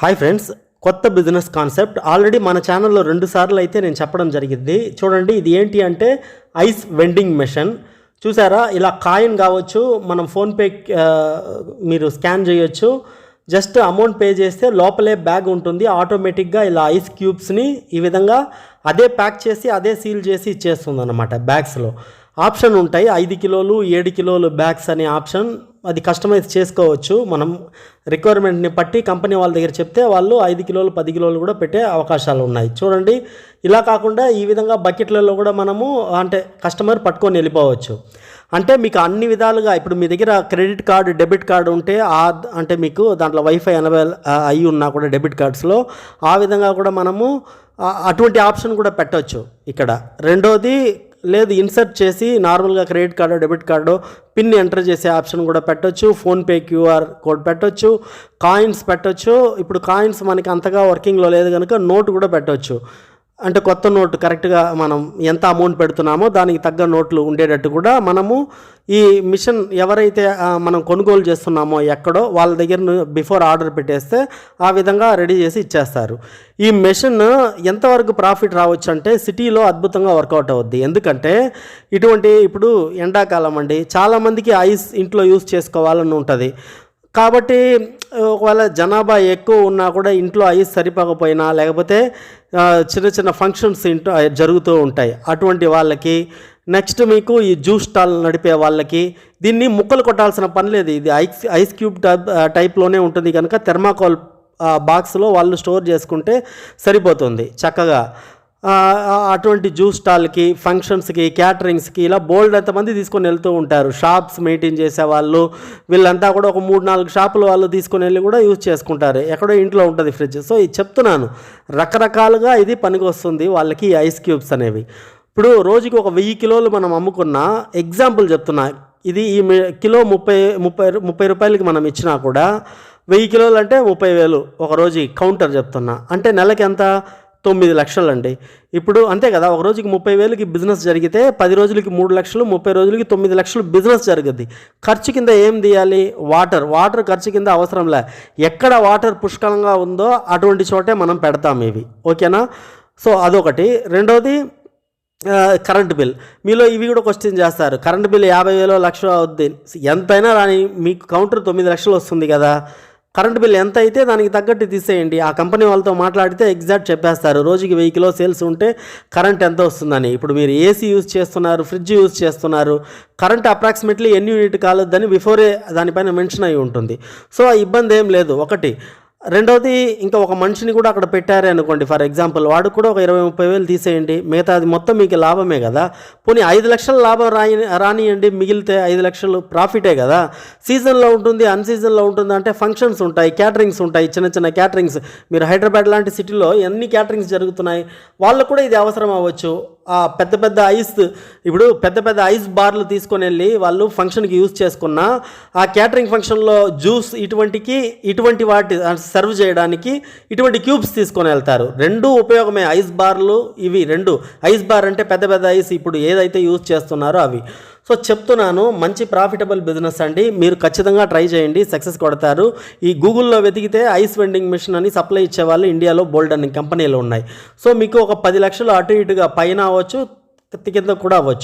Hi friends కొత్త business concept already మన ఛానల్లో రెండు సార్లు అయితే నేను చెప్పడం జరిగింది. చూడండి ఇది ఏంటి అంటే ఐస్ వెండింగ్ మెషిన్ చూసారా? ఇలా కాయిన్ కావచ్చు మనం ఫోన్పే మీరు స్కాన్ చేయొచ్చు. జస్ట్ అమౌంట్ పే చేస్తే లోపలే బ్యాగ్ ఉంటుంది. ఆటోమేటిక్గా ఇలా ఐస్ క్యూబ్స్ని ఈ విధంగా అదే ప్యాక్ చేసి అదే సీల్ చేసి ఇచ్చేస్తుంది అనమాట బ్యాగ్స్లో ఆప్షన్ ఉంటాయి. ఐదు కిలోలు ఏడు కిలోలు బ్యాగ్స్ అనే ఆప్షన్ అది కస్టమైజ్ చేసుకోవచ్చు. మనం రిక్వైర్మెంట్ని బట్టి కంపెనీ వాళ్ళ దగ్గర చెప్తే వాళ్ళు ఐదు కిలోలు పది కిలోలు కూడా పెట్టే అవకాశాలు ఉన్నాయి. చూడండి ఇలా కాకుండా ఈ విధంగా బకెట్లలో కూడా మనము అంటే కస్టమర్ పట్టుకొని వెళ్ళిపోవచ్చు. అంటే మీకు అన్ని విధాలుగా ఇప్పుడు మీ దగ్గర క్రెడిట్ కార్డు డెబిట్ కార్డు ఉంటే ఆ అంటే మీకు దాంట్లో వైఫై ఎనభై అయి ఉన్నా కూడా డెబిట్ కార్డ్స్లో ఆ విధంగా కూడా మనము అటువంటి ఆప్షన్ కూడా పెట్టవచ్చు ఇక్కడ రెండోది లేదు ఇన్సర్ట్ చేసి నార్మల్గా credit card debit card pin enter చేసే ఆప్షన్ కూడా పెట్టొచ్చు. ఫోన్పే క్యూఆర్ కోడ్ పెట్టొచ్చు. కాయిన్స్ పెట్టొచ్చు. ఇప్పుడు కాయిన్స్ మనకి అంతగా వర్కింగ్లో లేదు కనుక నోట్ కూడా పెట్టొచ్చు. అంటే కొత్త నోటు కరెక్ట్గా మనం ఎంత అమౌంట్ పెడుతున్నామో దానికి తగ్గ నోట్లు ఉండేటట్టు కూడా మనము ఈ మిషన్ ఎవరైతే మనం కొనుగోలు చేస్తున్నామో ఎక్కడో వాళ్ళ దగ్గర బిఫోర్ ఆర్డర్ పెట్టేస్తే ఆ విధంగా రెడీ చేసి ఇచ్చేస్తారు. ఈ మిషన్ ఎంతవరకు ప్రాఫిట్ రావచ్చు అంటే సిటీలో అద్భుతంగా వర్కౌట్ అవుద్ది. ఎందుకంటే ఇటువంటి ఇప్పుడు ఎండాకాలం అండి చాలామందికి ఐస్ ఇంట్లో యూస్ చేసుకోవాలని ఉంటుంది. కాబట్టి ఒకవేళ జనాభా ఎక్కువ ఉన్నా కూడా ఇంట్లో ఐస్ సరిపోకపోయినా లేకపోతే చిన్న చిన్న ఫంక్షన్స్ ఇంట్లో జరుగుతూ ఉంటాయి. అటువంటి వాళ్ళకి నెక్స్ట్ మీకు ఈ జ్యూస్ స్టాల్ నడిపే వాళ్ళకి దీన్ని ముక్కలు కొట్టాల్సిన పని లేదు. ఇది ఐస్ ఐస్ క్యూబ్ టైప్ టైప్లోనే ఉంటుంది కనుక థెర్మాకోల్ బాక్స్లో వాళ్ళు స్టోర్ చేసుకుంటే సరిపోతుంది చక్కగా. అటువంటి జ్యూస్ స్టాల్కి ఫంక్షన్స్కి క్యాటరింగ్స్కి ఇలా బోల్డ్ ఎంతమంది తీసుకొని వెళ్తూ ఉంటారు. షాప్స్ మెయింటైన్ చేసే వాళ్ళు వీళ్ళంతా కూడా ఒక మూడు నాలుగు షాపులు వాళ్ళు తీసుకొని వెళ్ళి కూడా యూజ్ చేసుకుంటారు. ఎక్కడో ఇంట్లో ఉంటుంది ఫ్రిడ్జ్ సో ఇది చెప్తున్నాను. రకరకాలుగా ఇది పనికి వస్తుంది వాళ్ళకి ఐస్ క్యూబ్స్ అనేవి. ఇప్పుడు రోజుకి ఒక వెయ్యి కిలోలు మనం అమ్ముకున్న ఎగ్జాంపుల్ చెప్తున్నా. ఇది ఈ కిలో ముప్పై ముప్పై ముప్పై రూపాయలకి మనం ఇచ్చినా కూడా వెయ్యి కిలోలు అంటే ముప్పై వేలు ఒక రోజు కౌంటర్ చెప్తున్నా. అంటే నెలకి ఎంత? తొమ్మిది లక్షలు అండి ఇప్పుడు అంతే కదా ఒక రోజుకి ముప్పై వేలకి బిజినెస్ జరిగితే పది రోజులకి మూడు లక్షలు ముప్పై రోజులకి తొమ్మిది లక్షలు బిజినెస్ జరుగుద్ది. ఖర్చు కింద ఏం తీయాలి? వాటర్ వాటర్ ఖర్చు కింద అవసరంలే ఎక్కడ వాటర్ పుష్కలంగా ఉందో అటువంటి చోటే మనం పెడతాం ఇవి. ఓకేనా? సో అదొకటి. రెండోది కరెంట్ బిల్ మీలో ఇవి కూడా క్వశ్చన్ చేస్తారు. కరెంట్ బిల్ యాభై వేలో లక్ష అవుద్ది. ఎంతైనా రాని మీకు కౌంటర్ తొమ్మిది లక్షలు వస్తుంది కదా. కరెంట్ బిల్ ఎంత అయితే దానికి తగ్గట్టు తీసేయండి. ఆ కంపెనీ వాళ్ళతో మాట్లాడితే ఎగ్జాక్ట్ చెప్పేస్తారు. రోజుకి వెయ్యి కిలో సేల్స్ ఉంటే కరెంట్ ఎంత వస్తుందని. ఇప్పుడు మీరు ఏసీ యూజ్ చేస్తున్నారు ఫ్రిడ్జ్ యూజ్ చేస్తున్నారు. కరెంట్ అప్రాక్సిమేట్లీ ఎన్ని యూనిట్ కాలేదని బిఫోరే దానిపైన మెన్షన్ అయి ఉంటుంది. సో ఆ ఇబ్బంది ఏం లేదు. ఒకటి రెండవది ఇంకా ఒక మనిషిని కూడా అక్కడ పెట్టారే అనుకోండి. ఫర్ ఎగ్జాంపుల్ వాడు కూడా ఒక ఇరవై ముప్పై వేలు తీసేయండి. మిగతా అది మొత్తం మీకు లాభమే కదా. పోనీ ఐదు లక్షల లాభం రాయి రానియండి. మిగిలితే ఐదు లక్షలు ప్రాఫిటే కదా. సీజన్లో ఉంటుంది అన్సీజన్లో ఉంటుంది అంటే ఫంక్షన్స్ ఉంటాయి క్యాటరింగ్స్ ఉంటాయి చిన్న చిన్న క్యాటరింగ్స్. మీరు హైదరాబాద్ లాంటి సిటీలో ఎన్ని క్యాటరింగ్స్ జరుగుతున్నాయి? వాళ్ళకు కూడా ఇది అవసరం అవ్వచ్చు. పెద్ద పెద్ద ఐస్ ఇప్పుడు పెద్ద పెద్ద ఐస్ బార్లు తీసుకొని వెళ్ళి వాళ్ళు ఫంక్షన్కి యూజ్ చేసుకున్న ఆ క్యాటరింగ్ ఫంక్షన్లో జ్యూస్ ఇటువంటికి ఇటువంటి వాటి సర్వ్ చేయడానికి ఇటువంటి క్యూబ్స్ తీసుకొని వెళ్తారు. రెండు ఉపయోగమే. ఐస్ బార్లు ఇవి రెండు. ఐస్ బార్ అంటే పెద్ద పెద్ద ఐస్ ఇప్పుడు ఏదైతే యూజ్ చేస్తున్నారో అవి. సో చెప్తున్నాను మంచి ప్రాఫిటబుల్ బిజినెస్ అండి. మీరు ఖచ్చితంగా ట్రై చేయండి సక్సెస్ కొడతారు. ఈ గూగుల్లో వెతికితే ఐస్ వెండింగ్ మిషన్ అని సప్లై ఇచ్చేవాళ్ళు ఇండియాలో బోల్డ్ అన్ని కంపెనీలు ఉన్నాయి. సో మీకు ఒక పది లక్షలు అటు ఇటుగా పైన అవ్వచ్చు కింద కూడా అవ్వచ్చు.